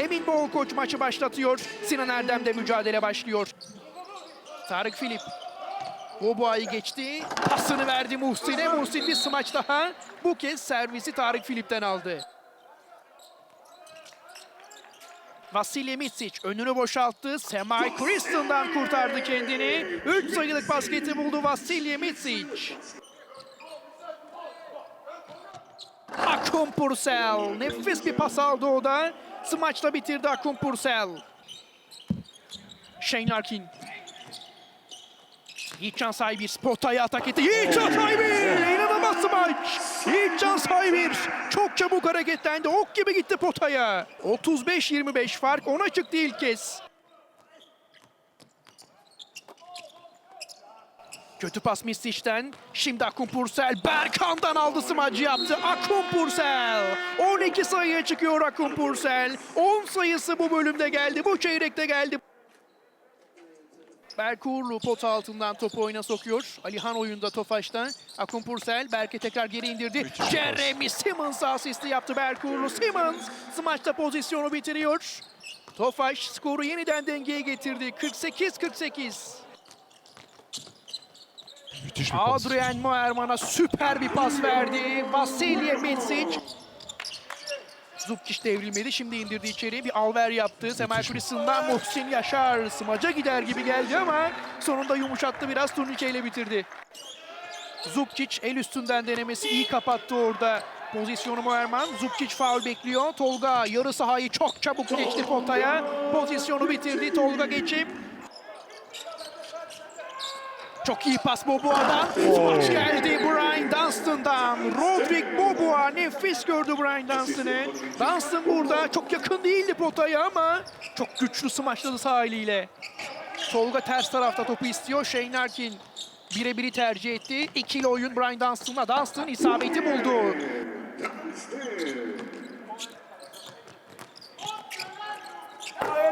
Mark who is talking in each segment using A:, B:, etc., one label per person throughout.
A: Emin Boğul koç maçı başlatıyor. Sinan Erdem'de mücadele başlıyor. Tarık Filip. Boboa'yı geçti. Pasını verdi Muhsin'e. Muhsin bir smaç daha. Bu kez servisi Tarık Filip'ten aldı. Vasilya Mitsic önünü boşalttı. Semay Kristen'dan kurtardı kendini. 3 sayılık basketi buldu Vasilya Mitsic. Akun Pursel. Nefis bir pas aldı o da. Smaçla bitirdi Akun Pursel. Shane Larkin. Yiğitcan Saybir potaya atak etti. Yiğitcan Saybir! İnanılmaz smaç. Yiğitcan Saybir çok çabuk hareketlendi. Ok gibi gitti potaya. 35-25 fark ona çıktı ilk kez. Kötü pas Mistic'ten. Şimdi Akun Pursel Berkan'dan aldı smacı yaptı. Akun Pursel. 12 sayıya çıkıyor Akun Pursel. 10 sayısı bu bölümde geldi. Bu çeyrekte geldi. Berk Uğurlu pot altından topu oyuna sokuyor. Alihan oyunda Tofaş'ta. Akun Pursel Berk'e tekrar geri indirdi. Jeremy Simmons asisti yaptı Berk Uğurlu. Simmons smaçta pozisyonu bitiriyor. Tofaş skoru yeniden dengeye getirdi. 48-48.
B: Müthiş bir pas.
A: Adrian Moerman'a süper bir pas verdi. Vasilya Mitsic. Zubkic devrilmedi. Şimdi indirdi içeri. Bir alver yaptı. Semay Kristen'dan Muhsin Yaşar. Smaca gider gibi geldi ama sonunda yumuşattı biraz. Turniçeyle bitirdi. Zubkic el üstünden denemesi iyi kapattı orada. Pozisyonu Moerman. Zubkic faul bekliyor. Tolga yarı sahayı çok çabuk geçti potaya. Pozisyonu bitirdi. Tolga geçip çok iyi pas Boboa'dan. Maç geldi Brian Dunstan'dan. Roderick Boboa nefis gördü Brian Dunstan'ı. Dunstan burada çok yakın değildi potaya ama çok güçlü smaçladı sağ eliyle. Tolga ters tarafta topu istiyor. Shane Larkin birebiri tercih etti. İkili oyun Brian Dunstan'la. Dunstan isabeti buldu.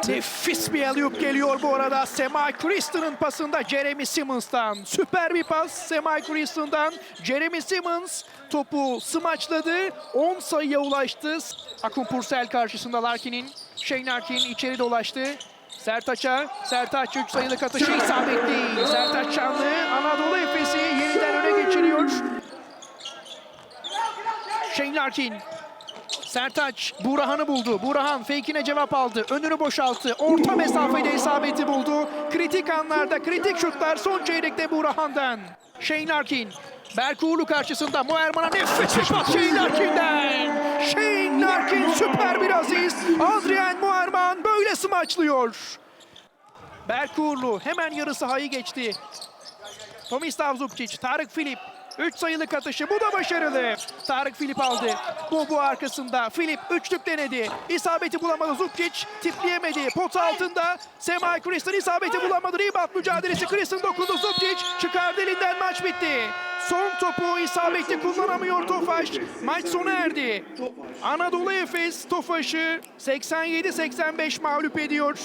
A: Nefis bir alley geliyor bu arada. Semay Kristen'ın pasında Jeremy Simmons'tan. Süper bir pas Semay Kristen'dan. Jeremy Simmons topu smaçladı. 10 sayıya ulaştı. Akun Pursel karşısında Larkin'in. Shane Larkin içeri dolaştı. Sertaç'a, Sertaç 3 sayılık atışı isabetli. Sertaç Çanlı Anadolu Efes'i yeniden öne geçiriyor. Shane Larkin Sertaç Burahan'ı buldu. Burahan fake'ine cevap aldı. Önünü boşalttı. Orta mesafede isabeti buldu. Kritik anlarda kritik şutlar son çeyrekte Burahan'dan. Shane Larkin. Berk Uğurlu karşısında Muerman'a nefes bir pas Shane Larkin'den. Shane Larkin süper bir asist. Adrian Muerman böyle smaçlıyor. Berk Uğurlu hemen yarı sahayı geçti. Tomislav Zubcic, Tarık Filip. 3 sayılık atışı bu da başarılı. Tarık Filip aldı. Bobu arkasında. Filip üçlük denedi. İsabeti bulamadı Zubcic. Tipleyemedi. Pot altında. Semay Kristen isabeti bulamadı. Rebound mücadelesi. Kristen dokundu. Zubcic çıkardı elinden maç bitti. Son topu isabetli kullanamıyor Tofaş. Maç sona erdi. Anadolu Efes Tofaş'ı 87-85 mağlup ediyor.